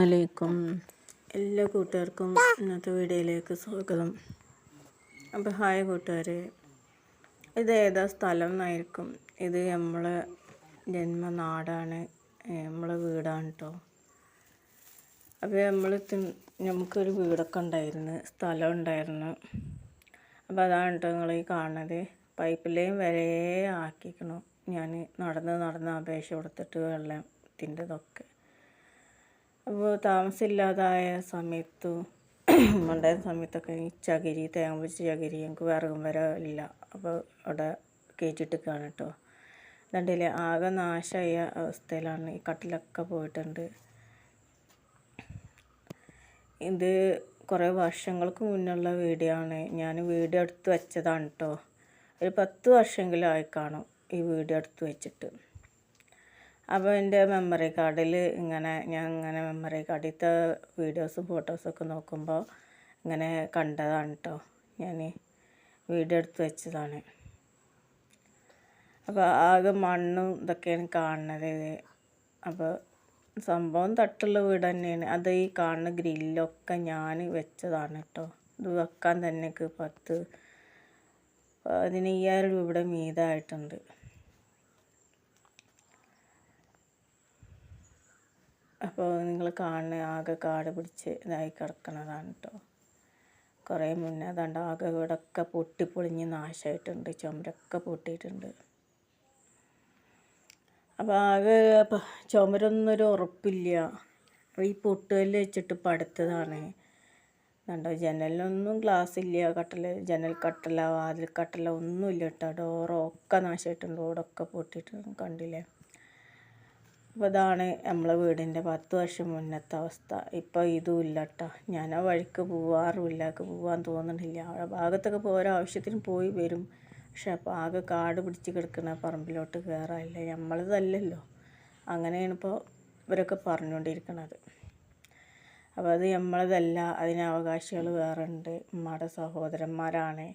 അലൈക്കും എല്ലാ കൂട്ടുകാർക്കും ഇന്നത്തെ വീഡിയോയിലേക്ക് സ്വാഗതം. അപ്പോൾ ഹായ് കൂട്ടുകാരെ. ഇത് ഏതാ സ്ഥലം എന്നായിരിക്കും? ഇത് നമ്മളെ ജന്മനാടാണ്. നമ്മളെ വീടാണ് കേട്ടോ അപ്പോൾ നമ്മൾ നമുക്കൊരു വീടൊക്കെ ഉണ്ടായിരുന്നു സ്ഥലം ഉണ്ടായിരുന്നു. അപ്പോൾ അതാണ് കേട്ടോ നിങ്ങൾ ഈ കാണുന്നത് പൈപ്പ് ലൈൻ വരെ ആക്കിക്കണം. ഞാൻ നടന്ന് നടന്ന് അപേക്ഷ കൊടുത്തിട്ട് വെള്ളത്തിന്റെതൊക്കെ. അപ്പോൾ താമസമില്ലാതായ സമയത്ത് ഉണ്ടായ സമയത്തൊക്കെ ഈ ചകിരി തേങ്ങ ചകിരി ഞങ്ങൾക്ക് വിറകും വരെ ഇല്ല അപ്പോൾ അവിടെ കയറ്റിയിട്ട് കാണാം കേട്ടോ. രണ്ടിലെ ആകെ നാശമായ അവസ്ഥയിലാണ് ഈ കട്ടിലൊക്കെ പോയിട്ടുണ്ട്. ഇത് കുറേ വർഷങ്ങൾക്ക് മുന്നുള്ള വീഡിയോ ആണ് ഞാൻ വീഡിയോ എടുത്ത് വെച്ചതാണ് കേട്ടോ. ഒരു പത്ത് വർഷമെങ്കിലും ആയി കാണും ഈ വീഡിയോ എടുത്ത് വെച്ചിട്ട്. അപ്പോൾ എന്റെ മെമ്മറി കാർഡിൽ ഇങ്ങനെ ഞാൻ ഇങ്ങനെ മെമ്മറി കാർഡിലത്തെ വീഡിയോസും ഫോട്ടോസൊക്കെ നോക്കുമ്പോൾ ഇങ്ങനെ കണ്ടതാണ് കേട്ടോ ഞാൻ വീഡിയോ എടുത്ത് വെച്ചതാണ്. അപ്പോൾ ആകെ മണ്ണും ഇതൊക്കെയാണ് കാണുന്നത്. അപ്പോൾ സംഭവം തട്ടുള്ള വീട് തന്നെയാണ്. അത് ഈ കാണുന്ന ഗ്രില്ലൊക്കെ ഞാൻ വെച്ചതാണ് കേട്ടോ ഇത് വെക്കാൻ തന്നെ എനിക്ക് പത്ത് പതിനയ്യായിരം രൂപയുടെ മീതമായിട്ടുണ്ട് അപ്പോൾ നിങ്ങൾ കാണുന്ന ആകെ കാട് പിടിച്ച് ഇതായി കിടക്കണതാണ് കേട്ടോ കുറേ മുന്നേ അതാണ്ട് ആകെ വീടൊക്കെ പൊട്ടിപ്പൊളിഞ്ഞ് നാശമായിട്ടുണ്ട് ചുമരൊക്കെ പൊട്ടിയിട്ടുണ്ട്. അപ്പോൾ ആകെ ചുമരൊന്നൊരു ഉറപ്പില്ല. ഈ പൊട്ടുകല്ല് വെച്ചിട്ട് പടുത്തതാണ് കണ്ടോ ജനലിനൊന്നും ഗ്ലാസ് ഇല്ല കട്ടൽ ജനൽ കട്ടല വാതിൽ കട്ടല ഒന്നുമില്ല കേട്ടോ ഡോറൊക്കെ നാശമായിട്ടുണ്ട് ഓടൊക്കെ പൊട്ടിയിട്ടുണ്ട് കണ്ടില്ലേ? അപ്പോൾ ഇതാണ് നമ്മളെ വീടിന്റെ പത്ത് വർഷം മുന്നത്തെ അവസ്ഥ. ഇപ്പോൾ ഇതും ഇല്ല കേട്ടോ ഞാൻ ആ വഴിക്ക് പോവാറുമില്ല പോവാൻ തോന്നണില്ല ആ ഭാഗത്തൊക്കെ പോരാ ആവശ്യത്തിന് പോയി വരും. പക്ഷെ അപ്പോൾ ആകെ കാട് പിടിച്ച് കിടക്കുന്ന പറമ്പിലോട്ട് കയറാനില്ല നമ്മളതല്ലല്ലോ അങ്ങനെയാണ് ഇപ്പോൾ ഇവരൊക്കെ പറഞ്ഞുകൊണ്ടിരിക്കുന്നത് അപ്പോൾ അത് നമ്മളതല്ല അതിന് അവകാശികൾ വേറെ ഉണ്ട്. ഉമ്മയുടെ സഹോദരന്മാരാണ്.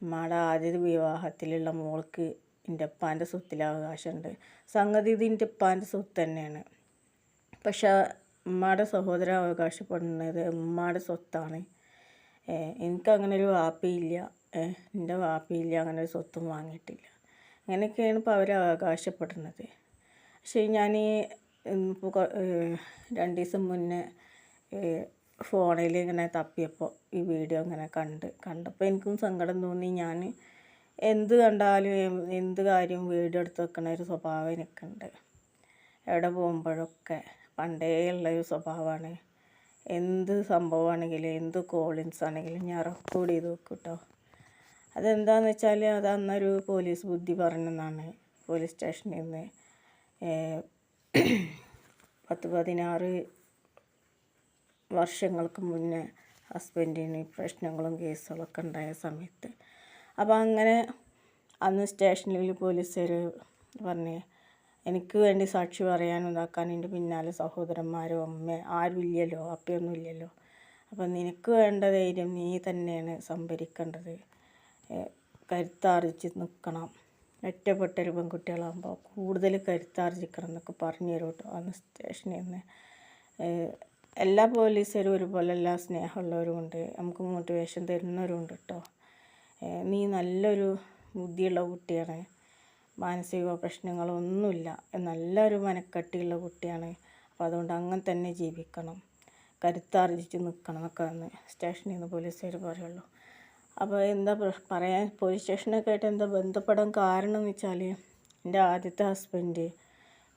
ഉമ്മയുടെ ആദ്യ വിവാഹത്തിലുള്ള മോൾക്ക് എന്റെ ഉപ്പാന്റെ സ്വത്തിൽ അവകാശമുണ്ട് സംഗതി ഇത് എന്റെ സ്വത്ത് തന്നെയാണ്. പക്ഷെ ഉമ്മയുടെ സഹോദരൻ അവകാശപ്പെടുന്നത് ഉമ്മയുടെ സ്വത്താണ്. എനിക്കങ്ങനെ ഒരു വാപ്പിയില്ല. എന്റെ വാപ്പിയില്ല അങ്ങനെ ഒരു സ്വത്തും വാങ്ങിയിട്ടില്ല. അങ്ങനെയൊക്കെയാണ് ഇപ്പോൾ അവർ അവകാശപ്പെടുന്നത്. പക്ഷേ ഞാൻ രണ്ട് ദിവസം മുന്നേ ഫോണിൽ ഇങ്ങനെ തപ്പിയപ്പോൾ ഈ വീഡിയോ ഇങ്ങനെ കണ്ട് കണ്ടപ്പോൾ എനിക്കും സങ്കടം തോന്നി. ഞാൻ എന്ത് കണ്ടാലും എന്ത് കാര്യവും വീഡിയോ എടുത്ത് വെക്കണ ഒരു സ്വഭാവം എനിക്കുണ്ട്. എവിടെ പോകുമ്പോഴൊക്കെ പണ്ടേ ഉള്ള ഒരു സ്വഭാവമാണ്. എന്ത് സംഭവമാണെങ്കിലും എന്ത് കോളിങ്സ് ആണെങ്കിലും ഞാൻ റെക്കോർഡ് ചെയ്ത് വെക്കും കേട്ടോ അതെന്താണെന്ന് വെച്ചാൽ അത് അന്നൊരു പോലീസ് ബുദ്ധി പറഞ്ഞെന്നാണ് പോലീസ് സ്റ്റേഷനിൽ നിന്ന് പത്ത് പതിനാറ് വർഷങ്ങൾക്ക് മുന്നേ ഹസ്ബൻഡിന് പ്രശ്നങ്ങളും കേസുകളൊക്കെ ഉണ്ടായ സമയത്ത് അപ്പോൾ അങ്ങനെ അന്ന് സ്റ്റേഷനിൽ പോലീസുകാർ പറഞ്ഞ് എനിക്ക് വേണ്ടി സാക്ഷി പറയാനും ഇതാക്കാൻ എന്റെ പിന്നാലെ സഹോദരന്മാരോ അമ്മ ആരും ഇല്ലല്ലോ അപ്പയൊന്നും ഇല്ലല്ലോ. അപ്പം നിനക്ക് വേണ്ട ധൈര്യം നീ തന്നെയാണ് സംഭരിക്കേണ്ടത്. കരുത്താർജിച്ച് നിൽക്കണം ഒറ്റപ്പെട്ടൊരു പെൺകുട്ടികളാകുമ്പോൾ കൂടുതൽ കരുത്താർജിക്കണം എന്നൊക്കെ പറഞ്ഞു തരും കേട്ടോ അന്ന് സ്റ്റേഷനിൽ നിന്ന്. എല്ലാ പോലീസുകാരും ഒരുപോലെ എല്ലാ സ്നേഹമുള്ളവരും ഉണ്ട്. നമുക്ക് മോട്ടിവേഷൻ തരുന്നവരും ഉണ്ട് കേട്ടോ. നീ നല്ലൊരു ബുദ്ധിയുള്ള കുട്ടിയാണ്. മാനസിക പ്രശ്നങ്ങളൊന്നുമില്ല. നല്ലൊരു മനക്കട്ടിയുള്ള കുട്ടിയാണ്. അപ്പോൾ അതുകൊണ്ട് അങ്ങനെ തന്നെ ജീവിക്കണം. കരുത്താർജിച്ച് നിൽക്കണം എന്നൊക്കെ അന്ന് സ്റ്റേഷനിൽ നിന്ന് പോലീസുകാർ പറയുള്ളൂ. അപ്പോൾ എന്താ പറയാൻ പോലീസ് സ്റ്റേഷനൊക്കെ ആയിട്ട് എന്താ ബന്ധപ്പെടാൻ കാരണം എന്ന് വെച്ചാൽ എന്റെ ആദ്യത്തെ ഹസ്ബൻഡ്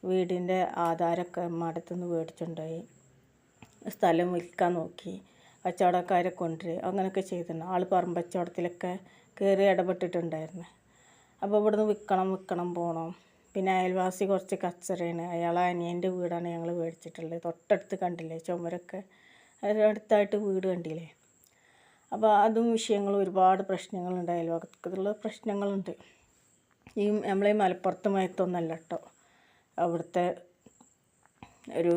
വീടിന്റെ ആധാരമൊക്കെ അമ്മ നിന്ന് മേടിച്ചുകൊണ്ടുപോയി സ്ഥലം വിൽക്കാൻ നോക്കി. കച്ചവടക്കാരെ കൊണ്ടുവരിക അങ്ങനെയൊക്കെ ചെയ്തിട്ടുണ്ട്. ആൾ പറമ്പ് കച്ചവടത്തിലൊക്കെ കയറി ഇടപെട്ടിട്ടുണ്ടായിരുന്നു. അപ്പോൾ ഇവിടുന്ന് വിൽക്കണം വിൽക്കണം പോകണം പിന്നെ അയൽവാസി കുറച്ച് കച്ചറയാണ്. അയാളെ അനിയന്റെ വീടാണ് ഞങ്ങൾ മേടിച്ചിട്ടുള്ളത്. തൊട്ടടുത്ത് കണ്ടില്ലേ ചുമരൊക്കെ. അടുത്തായിട്ട് വീട് കണ്ടില്ലേ? അപ്പോൾ അതും വിഷയങ്ങളും ഒരുപാട് പ്രശ്നങ്ങളുണ്ട് അയൽവക്കത്തുള്ള പ്രശ്നങ്ങളുണ്ട്. ഈ നമ്മളെ മലപ്പുറത്ത് മയത്തൊന്നല്ല കേട്ടോ അവിടുത്തെ ഒരു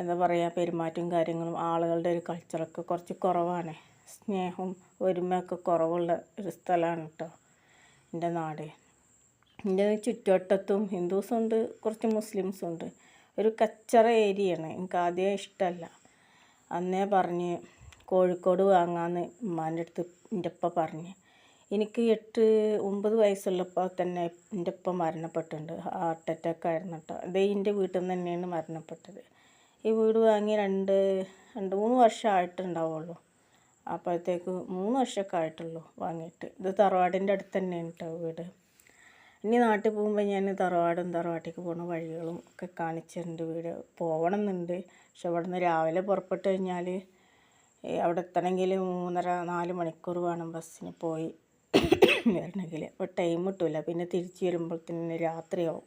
എന്താ പറയുക പെരുമാറ്റവും കാര്യങ്ങളും ആളുകളുടെ ഒരു കൾച്ചറൊക്കെ കുറച്ച് കുറവാണ്. സ്നേഹവും ഒരുമയൊക്കെ കുറവുള്ള ഒരു സ്ഥലമാണ് കേട്ടോ എന്റെ നാട്. എന്റെ ചുറ്റുവട്ടത്തും ഹിന്ദുസും ഉണ്ട് കുറച്ച് മുസ്ലിംസും ഉണ്ട്. ഒരു കച്ചറ ഏരിയയാണ് എനിക്ക് ആദ്യം ഇഷ്ടമല്ല. അന്നേ പറഞ്ഞ് കോഴിക്കോട് വാങ്ങാമെന്ന് ഉമ്മാന്റെ അടുത്ത് എന്റെ ഉപ്പ പറഞ്ഞ്. എനിക്ക് എട്ട് ഒമ്പത് വയസ്സുള്ളപ്പോൾ തന്നെ എന്റെ ഉപ്പ മരണപ്പെട്ടിട്ടുണ്ട് ഹാർട്ട് അറ്റാക്ക് ആയിരുന്നു കേട്ടോ അതേ എന്റെ വീട്ടിൽ നിന്ന് തന്നെയാണ് മരണപ്പെട്ടത്. ഈ വീട് വാങ്ങി രണ്ട് രണ്ട് മൂന്ന് വർഷം അപ്പോഴത്തേക്ക് മൂന്ന് വർഷമൊക്കെ ആയിട്ടുള്ളൂ വാങ്ങിയിട്ട്. ഇത് തറവാടിന്റെ അടുത്ത് തന്നെയാണ് കേട്ടോ വീട്. ഇനി നാട്ടിൽ പോകുമ്പോൾ ഞാൻ തറവാടും തറവാട്ടിലേക്ക് പോകുന്ന വഴികളും ഒക്കെ കാണിച്ചിട്ടുണ്ട്. വീട് പോകണം എന്നുണ്ട് പക്ഷെ അവിടെ നിന്ന് രാവിലെ പുറപ്പെട്ട് കഴിഞ്ഞാൽ അവിടെ എത്തണമെങ്കിൽ മൂന്നര നാല് മണിക്കൂർ വേണം ബസ്സിന് പോയി വരണമെങ്കിൽ. അപ്പോൾ ടൈം കിട്ടില്ല പിന്നെ തിരിച്ച് വരുമ്പോഴത്തേന് രാത്രിയാവും.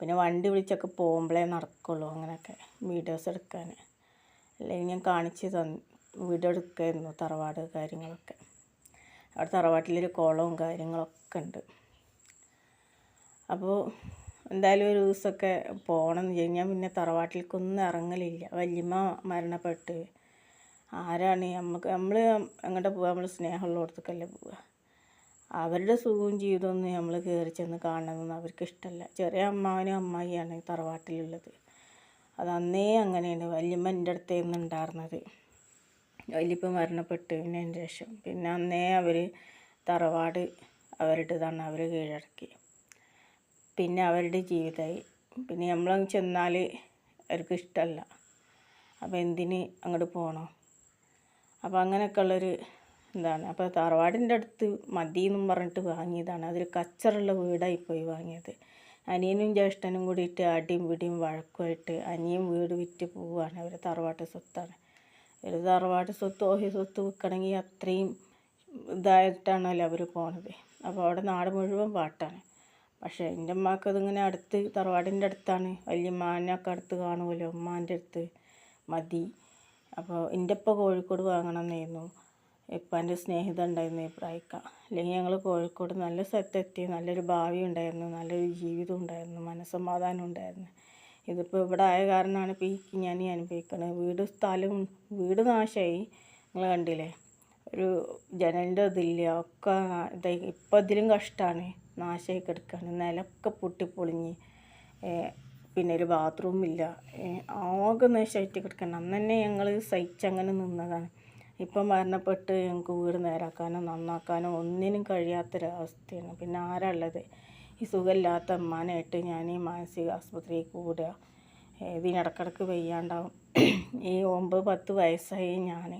പിന്നെ വണ്ടി വിളിച്ചൊക്കെ പോകുമ്പോഴേ നടക്കുള്ളൂ അങ്ങനെയൊക്കെ വീഡിയോസ് എടുക്കാൻ അല്ലെങ്കിൽ ഞാൻ കാണിച്ച് തന്നു വീഡിയോ എടുക്കുമായിരുന്നു തറവാട് കാര്യങ്ങളൊക്കെ. അവിടെ തറവാട്ടിലൊരു കുളവും കാര്യങ്ങളൊക്കെ ഉണ്ട്. അപ്പോൾ എന്തായാലും ഒരു ദിവസമൊക്കെ പോകണം എന്ന് കഴിഞ്ഞാൽ പിന്നെ തറവാട്ടിലേക്കൊന്നും ഇറങ്ങലില്ല. വല്യമ്മ മരണപ്പെട്ട്. ആരാണ് നമുക്ക് നമ്മൾ എങ്ങോട്ടാണ് പോവുക നമ്മൾ സ്നേഹമുള്ളിടത്തേക്കല്ലേ പോവുക അവരുടെ സുഖവും ജീവിതമൊന്നും നമ്മൾ കയറി ചെന്ന് കാണണമെന്നൊന്നും അവർക്ക് ഇഷ്ടമല്ല ചെറിയ അമ്മാവനും അമ്മായിയാണ് തറവാട്ടിലുള്ളത്. അത് അന്നേ അങ്ങനെയാണ് വല്യമ്മ എന്റെ അടുത്തായിരുന്നു ഉണ്ടായിരുന്നത്. വല്യപ്പ മരണപ്പെട്ടതിന് ശേഷം. പിന്നെ അന്നേ അവർ തറവാട് അവരുടേതാണ് അവർ കീഴടക്കി. പിന്നെ അവരുടെ ജീവിതമായി. പിന്നെ നമ്മളങ്ങ് ചെന്നാൽ അവർക്ക് ഇഷ്ടമല്ല. അപ്പോൾ എന്തിന് അങ്ങോട്ട് പോകണം? അപ്പോൾ അങ്ങനെയൊക്കെ ഉള്ളൊരു എന്താണ് അപ്പോൾ തറവാടിന്റെ അടുത്ത് മതി എന്നും പറഞ്ഞിട്ട് വാങ്ങിയതാണ്. അതൊരു കച്ചറുള്ള വീടായി പോയി വാങ്ങിയത്. അനിയനും ജ്യേഷ്ഠനും കൂടിയിട്ട് അടിയും പിടിയും വഴക്കുമായിട്ട് അനിയും വീട് വിറ്റ് പോവുകയാണ് അവർ തറവാട്ട് സ്വത്താണ്. ഒരു തറവാട്ട് സ്വത്ത് ഓഹി സ്വത്ത് വിൽക്കണമെങ്കിൽ അത്രയും ഇതായിട്ടാണല്ലോ അവർ പോണത്. അപ്പോൾ അവിടെ നാട് മുഴുവൻ പാട്ടാണ്. പക്ഷേ എന്റെ ഉമ്മാക്ക് അതിങ്ങനെ അടുത്ത് തറവാടിന്റെ അടുത്താണ്. വലിയ മാനൊക്കെ അടുത്ത് കാണുമല്ലോ ഉമ്മാന്റെ അടുത്ത് മതി. അപ്പോൾ എന്റെ ഇപ്പം കോഴിക്കോട് വാങ്ങണമെന്നായിരുന്നു ഇപ്പാന്റെ സ്നേഹിതം ഉണ്ടായിരുന്നു ഇബ്രാഹിക്ക അല്ലെങ്കിൽ ഞങ്ങൾ കോഴിക്കോട് നല്ല സ്ഥലത്തെത്തി നല്ലൊരു ഭാവി ഉണ്ടായിരുന്നു നല്ലൊരു ജീവിതം ഉണ്ടായിരുന്നു മനസ്സമാധാനം ഉണ്ടായിരുന്നു. ഇതിപ്പോൾ ഇവിടെ ആയ കാരണമാണ് ഇപ്പോൾ ഈ ഞാൻ ഈ അനുഭവിക്കുന്നത് വീട് സ്ഥലം വീട് നാശമായി. നിങ്ങൾ കണ്ടില്ലേ? ഒരു ജനലിന്റെ ഇതില്ല ഒക്കെ ഇതായി ഇപ്പം ഇതിലും കഷ്ടമാണ്. നാശമായി കിടക്കുകയാണ് നിലമൊക്കെ പൊട്ടിപ്പൊളിഞ്ഞ്. പിന്നെ ഒരു ബാത്റൂമില്ല ആകെ നാശമായിട്ട് കിടക്കണം. അന്ന് തന്നെ ഞങ്ങൾ സഹിച്ചങ്ങനെ നിന്നതാണ്. ഇപ്പം മരണപ്പെട്ട് ഞങ്ങൾക്ക് വീട് നേരാക്കാനോ നന്നാക്കാനോ ഒന്നിനും കഴിയാത്തൊരവസ്ഥയാണ്. പിന്നെ ആരാ ഉള്ളത് ഈ സുഖമില്ലാത്ത അമ്മാനായിട്ട് ഞാൻ ഈ മാനസിക ആസ്പത്രിയിൽ കൂടുക ഇതിനിടക്കിടക്ക് വയ്യാണ്ടാവും. ഈ ഒമ്പത് പത്ത് വയസ്സായി ഞാൻ.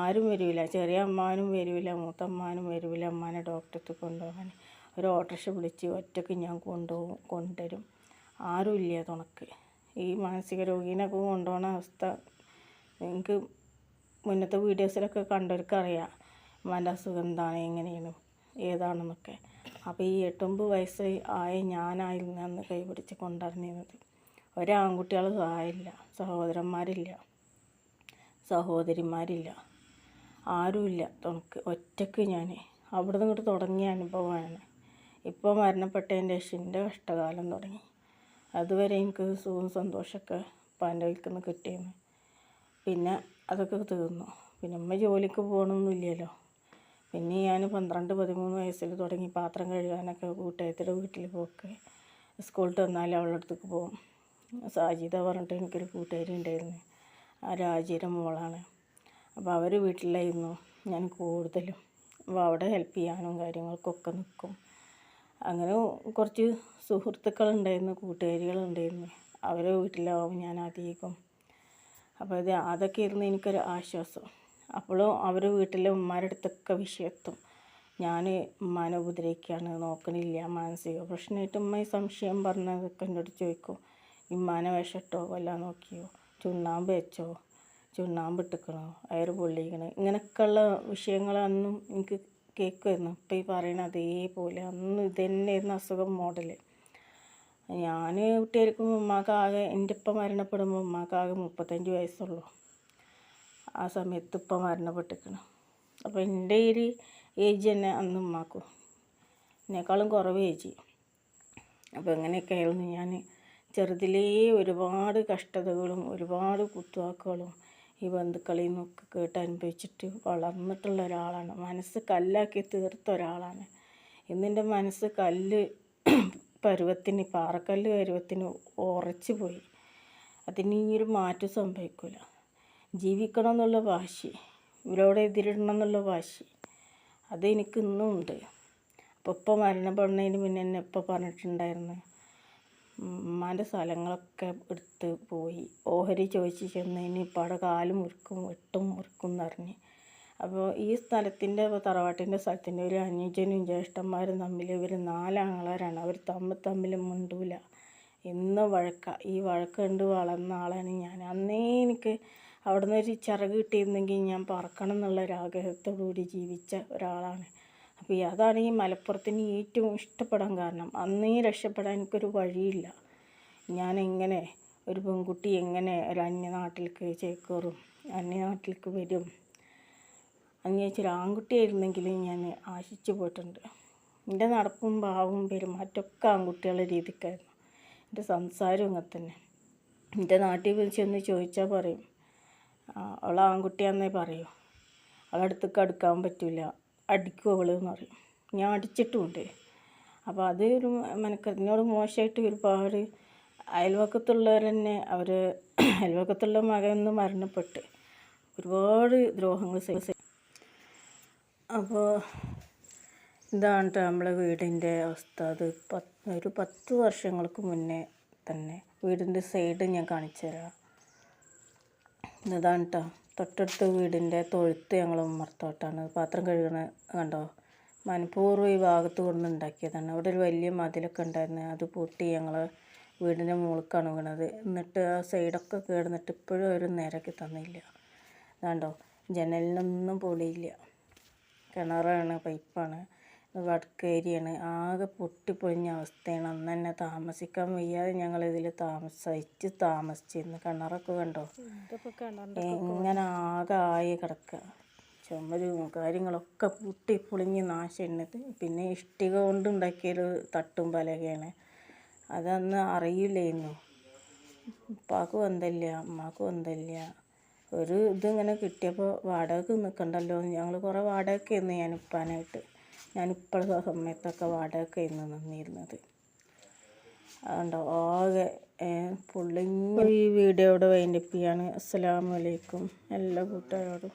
ആരും വരില്ല. ചെറിയ അമ്മാനും വരില്ല. മൂത്തമ്മാനും വരില്ല. അമ്മാനെ ഡോക്ടർക്ക് കൊണ്ടുപോകാൻ. ഒരു ഓട്ടോറിക്ഷ വിളിച്ച് ഒറ്റയ്ക്ക് ഞാൻ കൊണ്ടുപോകും കൊണ്ടുവരും. ആരുമില്ല തുണക്ക് ഈ മാനസിക രോഗീനൊക്കെ കൊണ്ടുപോകുന്ന അവസ്ഥ. എനിക്ക് മുന്നത്തെ വീഡിയോസിലൊക്കെ കണ്ടവർക്ക് അറിയാം ഉമ്മാന്റെ അസുഖം എന്താണ് എങ്ങനെയാണ് ഏതാണെന്നൊക്കെ. അപ്പോൾ ഈ എട്ടൊമ്പത് വയസ്സ് ആയ ഞാനായിരുന്നു അന്ന് കൈ പിടിച്ച് കൊണ്ടുവരുന്നത് ഒരാൺകുട്ടികൾ ആയില്ല സഹോദരന്മാരില്ല സഹോദരിമാരില്ല ആരുമില്ല തുണക്ക് ഒറ്റയ്ക്ക് ഞാൻ. അവിടെ നിന്ന് ഇങ്ങോട്ട് തുടങ്ങിയ അനുഭവമാണ്. ഇപ്പോൾ മരണപ്പെട്ടതിന്റെ ശേഷം കഷ്ടകാലം തുടങ്ങി. അതുവരെ എനിക്ക് സുഖം സന്തോഷമൊക്കെ പാന്റെ വിൽക്കുന്ന കിട്ടിയിരുന്നു. പിന്നെ അതൊക്കെ തീർന്നു. പിന്നെ അമ്മ ജോലിക്ക് പോകണമെന്നില്ലല്ലോ പിന്നെ ഞാൻ പന്ത്രണ്ട് പതിമൂന്ന് വയസ്സിൽ തുടങ്ങി പാത്രം കഴുകാനൊക്കെ കൂട്ടുകാരത്തിന്റെ വീട്ടിൽ പോക്ക്. സ്കൂളിൽ വന്നാൽ അവളുടെ അടുത്തേക്ക് പോകും സാജിത പറഞ്ഞിട്ട് എനിക്കൊരു കൂട്ടുകാരി ഉണ്ടായിരുന്നു. ആ രാജിയുടെ മോളാണ്. അപ്പോൾ അവർ വീട്ടിലായിരുന്നു ഞാൻ കൂടുതലും. അപ്പോൾ അവിടെ ഹെൽപ്പ് ചെയ്യാനും കാര്യങ്ങൾക്കൊക്കെ നിൽക്കും അങ്ങനെ കുറച്ച് സുഹൃത്തുക്കളുണ്ടായിരുന്നു കൂട്ടുകാരികളുണ്ടായിരുന്നു. അവരെ വീട്ടിലാവും ഞാൻ അധികം അപ്പോൾ ഇത് അതൊക്കെ ഇരുന്ന് എനിക്കൊരു ആശ്വാസം. അപ്പോഴും അവർ വീട്ടിലെ ഉമ്മാരുടെ അടുത്തൊക്കെ വിഷയത്തും. ഞാൻ ഉമ്മാനെ ഉപദ്രവിക്കുകയാണ് നോക്കണില്ല മാനസിക പ്രശ്നമായിട്ട് ഉമ്മ സംശയം പറഞ്ഞതൊക്കെ എന്നോട് ചോദിക്കും. ഉമ്മാനെ വിഷട്ടോ കൊല്ലാൻ നോക്കിയോ? ചുണ്ണാമ്പ് വെച്ചോ? ചുണ്ണാമ്പ് ഇട്ടിക്കണോ? അയർ പൊള്ളിക്കണോ? ഇങ്ങനെയൊക്കെയുള്ള വിഷയങ്ങൾ അന്നും എനിക്ക് കേൾക്കുമായിരുന്നു. ഇപ്പം ഈ പറയണ അതേപോലെ അന്ന് ഇതന്നെയായിരുന്നു അസുഖം മോഡൽ ഞാൻ കുട്ടിയായിരിക്കുമ്പോൾ ഉമ്മാക്കാകെ എന്റെ ഇപ്പം മരണപ്പെടുമ്പോൾ ഉമ്മാക്കാകെ മുപ്പത്തഞ്ച് വയസ്സുള്ളൂ. ആ സമയത്ത് ഇപ്പം മരണപ്പെട്ടിരിക്കണം. അപ്പോൾ എന്റെ ഒരു ഏജ് തന്നെ അന്ന് ഉമ്മാക്കും. എന്നെക്കാളും കുറവ് ഏജ്. അപ്പോൾ എങ്ങനെയൊക്കെയായിരുന്നു ഞാൻ ചെറുതിലേ ഒരുപാട് കഷ്ടതകളും ഒരുപാട് കുത്തുവാക്കുകളും ഈ ബന്ധുക്കളിൽ നിന്നൊക്കെ കേട്ട് അനുഭവിച്ചിട്ട് വളർന്നിട്ടുള്ള ഒരാളാണ്. മനസ്സ് കല്ലാക്കി തീർത്ത ഒരാളാണ്. ഇന്നെന്റെ മനസ്സ് കല്ല് പരുവത്തിന് പാറക്കല്ല് പരുവത്തിന് ഉറച്ചു പോയി. അതിന് ഇനി ഒരു മാറ്റം സംഭവിക്കില്ല ജീവിക്കണം എന്നുള്ള വാശി ഇവരോട് എതിരിടണം എന്നുള്ള വാശി അത് എനിക്ക് ഇന്നും ഉണ്ട്. അപ്പോൾ ഇപ്പോൾ മരണപ്പെടുന്നതിന് മുന്നേ എന്നെ ഇപ്പോൾ പറഞ്ഞിട്ടുണ്ടായിരുന്നു ഉമ്മാന്റെ സ്ഥലങ്ങളൊക്കെ എടുത്ത് പോയി. ഓഹരി ചോദിച്ച് ചെന്നതിന് ഇപ്പം അവിടെ കാൽ മുറിക്കും വെട്ടും മുറിക്കും എന്ന് പറഞ്ഞ് അപ്പോൾ ഈ സ്ഥലത്തിന്റെ തറവാട്ടിന്റെ സ്ഥലത്തിന്റെ ഒരു അനുജനും ജ്യേഷ്ഠന്മാരും തമ്മിൽ ഇവർ നാലാങ്ങളാരാണ്. അവർ തമ്മിൽ തമ്മിൽ മുണ്ടൂല. എന്ന് വഴക്ക. ഈ വഴക്ക് കണ്ട് വളർന്ന ആളാണ് ഞാൻ. അന്നേ എനിക്ക് അവിടെ നിന്ന് ഒരു ചിറക് കിട്ടിയിരുന്നെങ്കിൽ ഞാൻ പറക്കണം എന്നുള്ള ഒരു ആഗ്രഹത്തോടുകൂടി ജീവിച്ച ഒരാളാണ്. അപ്പോൾ അതാണ് ഈ മലപ്പുറത്തിന് ഏറ്റവും ഇഷ്ടപ്പെടാൻ കാരണം. അന്നേ രക്ഷപ്പെടാൻ എനിക്കൊരു വഴിയില്ല. ഞാൻ എങ്ങനെ ഒരു പെൺകുട്ടി എങ്ങനെ ഒരു അന്യനാട്ടിലേക്ക് ചേക്കേറും? അന്യനാട്ടിലേക്ക് വരും? അങ്ങേച്ചൊരു ആൺകുട്ടിയായിരുന്നെങ്കിൽ ഞാൻ ആശിച്ചു പോയിട്ടുണ്ട്. എന്റെ നടപ്പും ഭാവവും പെരുമാറ്റമൊക്കെ ആൺകുട്ടികളുടെ രീതിക്കായിരുന്നു. എന്റെ സംസാരവും അങ്ങനെ തന്നെ. എന്റെ നാട്ടിൽ വിളിച്ചൊന്ന് ചോദിച്ചാൽ പറയും അവൾ ആൺകുട്ടിയാന്നേ പറയൂ. അവളടുത്തേക്ക് അടുക്കാൻ പറ്റില്ല അടിക്കും അവൾ എന്ന് പറയും. ഞാൻ അടിച്ചിട്ടുമുണ്ട്. അപ്പോൾ അത് ഒരു മനക്കറിഞ്ഞോട് മോശമായിട്ട് ഒരുപാട് അയൽവക്കത്തുള്ളവർ തന്നെ അവർ അയൽവക്കത്തുള്ള മകൻ മരണപ്പെട്ട് ഒരുപാട് ദ്രോഹങ്ങൾ അപ്പോൾ ഇതാണ് നമ്മളെ വീടിന്റെ അവസ്ഥ. അത് ഒരു പത്ത് വർഷങ്ങൾക്ക് മുന്നേ തന്നെ വീടിന്റെ സൈഡ് ഞാൻ കാണിച്ചു തരാം. ഇതാണ് കേട്ടോ തൊട്ടടുത്ത വീടിന്റെ തൊഴുത്ത് ഞങ്ങൾ ഉമ്മർത്തോട്ടാണ്. പാത്രം കഴുകണ കണ്ടോ? മനഃപൂർവം ഈ ഭാഗത്ത് കൊണ്ട് ഉണ്ടാക്കിയതാണ്. അവിടെ ഒരു വലിയ മതിലൊക്കെ ഉണ്ടായിരുന്നു. അത് പൂട്ടി ഞങ്ങൾ വീടിന്റെ മുകളിലേക്കാണ് വീണത്. എന്നിട്ട് ആ സൈഡൊക്കെ കേടുന്നിട്ട് ഇപ്പോഴും ഒരു നേരാക്കി തന്നില്ല. അതാണ്ടോ ജനലിനൊന്നും പൊളിയില്ല. കിണറാണ് പൈപ്പാണ് വടക്ക് ഏരിയയാണ്. ആകെ പൊട്ടിപ്പൊളിഞ്ഞ അവസ്ഥയാണ്. അന്ന് തന്നെ താമസിക്കാൻ വയ്യാതെ ഞങ്ങൾ ഇതിൽ താമസിച്ച് താമസിച്ചിരുന്നു. കിണറൊക്കെ കണ്ടോ? ഇങ്ങനെ ആകെ ആയി കിടക്കുക. ചുമരും കാര്യങ്ങളൊക്കെ പൊട്ടി പൊളിഞ്ഞ് നാശമുണ്ട് പിന്നെ ഇഷ്ടിക കൊണ്ട് ഉണ്ടാക്കിയൊരു തട്ടും പലകയാണ്. അതന്ന് അറിയില്ലായിരുന്നു. ഉപ്പാക്കും എന്തല്ല അമ്മാക്കും എന്തല്ല ഒരു ഇതിങ്ങനെ കിട്ടിയപ്പോൾ വാടകയ്ക്ക് നിൽക്കണ്ടല്ലോ. ഞങ്ങൾ കുറേ വാടകയ്ക്കായിരുന്നു ഞാൻ ഉപ്പാനായിട്ട്. ഞാൻ ഇപ്പോഴത്തെ സമയത്തൊക്കെ വാടകയ്ക്കായിരുന്നു നിന്നിരുന്നത്. അതുകൊണ്ട് ആകെ പുള്ളിങ്ങ ഈ വീഡിയോയുടെ വൈൻഡപ്പ് ചെയ്യാണ്. അസ്സലാമലൈക്കും എല്ലാ കൂട്ടുകാരോടും.